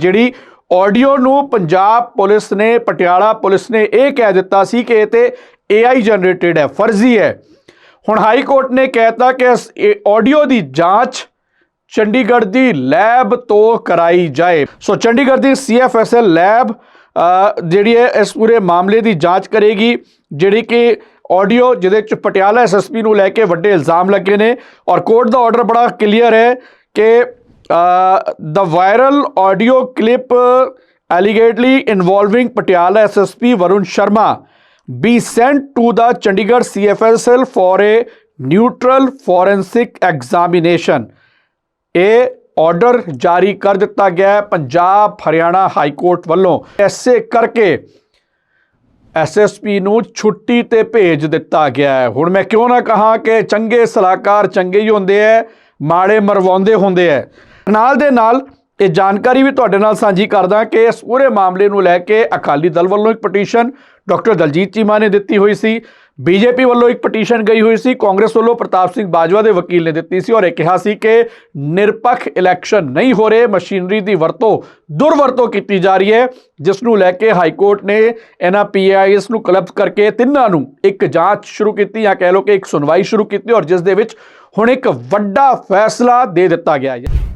ਜਿਹੜੀ ਆਡੀਓ ਨੂੰ ਪੰਜਾਬ ਪੁਲਿਸ ਨੇ, ਪਟਿਆਲਾ ਪੁਲਿਸ ਨੇ ਇਹ ਕਹਿ ਦਿੱਤਾ ਸੀ ਕਿ ਇਹ ਤੇ AI ਜਨਰੇਟਡ ਹੈ, ਫਰਜ਼ੀ ਹੈ। ਹੁਣ ਹਾਈ ਕੋਰਟ ਨੇ ਕਹਿਤਾ ਕਿ ਇਸ ਆਡੀਓ ਦੀ ਜਾਂਚ ਚੰਡੀਗੜ੍ਹ ਦੀ ਲੈਬ ਤੋਂ ਕਰਾਈ ਜਾਏ। ਸੋ ਚੰਡੀਗੜ੍ਹ ਦੀ CFSL ਲੈਬ ਜਿਹੜੀ ਹੈ, ਇਸ ਪੂਰੇ ਮਾਮਲੇ ਦੀ ਜਾਂਚ ਕਰੇਗੀ, ਜਿਹੜੀ ਕਿ ਆਡੀਓ ਜਿਹਦੇ ਚ ਪਟਿਆਲਾ ਐਸਐਸਪੀ ਨੂੰ ਲੈ ਕੇ ਵੱਡੇ ਇਲਜ਼ਾਮ ਲੱਗੇ ਨੇ। ਔਰ ਕੋਰਟ ਦਾ ਆਰਡਰ ਬੜਾ ਕਲੀਅਰ ਹੈ ਕਿ the viral audio clip allegedly involving Patiala SSP Varun Sharma be sent to the Chandigarh CFSL for a neutral forensic examination ਇਹ ਆਰਡਰ ਜਾਰੀ ਕਰ ਦਿੱਤਾ ਗਿਆ ਹੈ ਪੰਜਾਬ ਹਰਿਆਣਾ ਹਾਈ ਕੋਰਟ ਵੱਲੋਂ ਐਸੇ ਕਰਕੇ ਐਸਐਸਪੀ ਨੂੰ ਛੁੱਟੀ ਤੇ ਭੇਜ ਦਿੱਤਾ ਗਿਆ ਹੈ ਹੁਣ ਮੈਂ ਕਿਉਂ ਨਾ ਕਹਾ ਕਿ ਚੰਗੇ ਸਲਾਹਕਾਰ ਚੰਗੇ ਹੀ ਹੁੰਦੇ ਐ ਮਾੜੇ ਮਰਵਾਉਂਦੇ ਹੁੰਦੇ ਐ ਨਾਲ ਦੇ ਨਾਲ ਇਹ ਜਾਣਕਾਰੀ ਵੀ ਤੁਹਾਡੇ ਨਾਲ ਸਾਂਝੀ ਕਰਦਾ ਕਿ ਇਸ ਪੂਰੇ ਮਾਮਲੇ ਨੂੰ ਲੈ ਕੇ ਅਕਾਲੀ ਦਲ ਵੱਲੋਂ ਇੱਕ ਪਟੀਸ਼ਨ ਡਾਕਟਰ ਦਲਜੀਤ ਚੀਮਾ ਨੇ ਦਿੱਤੀ ਹੋਈ ਸੀ। ਬੀਜੇਪੀ ਵੱਲੋਂ ਇੱਕ ਪਟੀਸ਼ਨ ਗਈ ਹੋਈ ਸੀ। ਕਾਂਗਰਸ ਵੱਲੋਂ ਪ੍ਰਤਾਪ ਸਿੰਘ ਬਾਜਵਾ ਦੇ ਵਕੀਲ ਨੇ ਦਿੱਤੀ ਸੀ ਔਰ ਇਹ ਕਿਹਾ ਸੀ ਕਿ ਨਿਰਪੱਖ ਇਲੈਕਸ਼ਨ ਨਹੀਂ ਹੋ ਰਹੇ। ਮਸ਼ੀਨਰੀ ਦੀ ਵਰਤੋਂ ਦੁਰਵਰਤੋਂ ਕੀਤੀ ਜਾ ਰਹੀ ਹੈ। ਜਿਸ ਨੂੰ ਲੈ ਕੇ ਹਾਈ ਕੋਰਟ ਨੇ ਇਹਨਾਂ ਪੀਆਈਐਸ ਨੂੰ ਕਲੱਬ ਕਰਕੇ ਤਿੰਨਾਂ ਨੂੰ ਇੱਕ ਜਾਂਚ ਸ਼ੁਰੂ ਕੀਤੀ ਜਾਂ ਕਹਿ ਲਓ ਕਿ ਇੱਕ ਸੁਣਵਾਈ ਸ਼ੁਰੂ ਕੀਤੀ ਔਰ ਜਿਸ ਦੇ ਵਿੱਚ ਹੁਣ ਇੱਕ ਵੱਡਾ ਫੈਸਲਾ ਦੇ ਦਿੱਤਾ ਗਿਆ ਹੈ।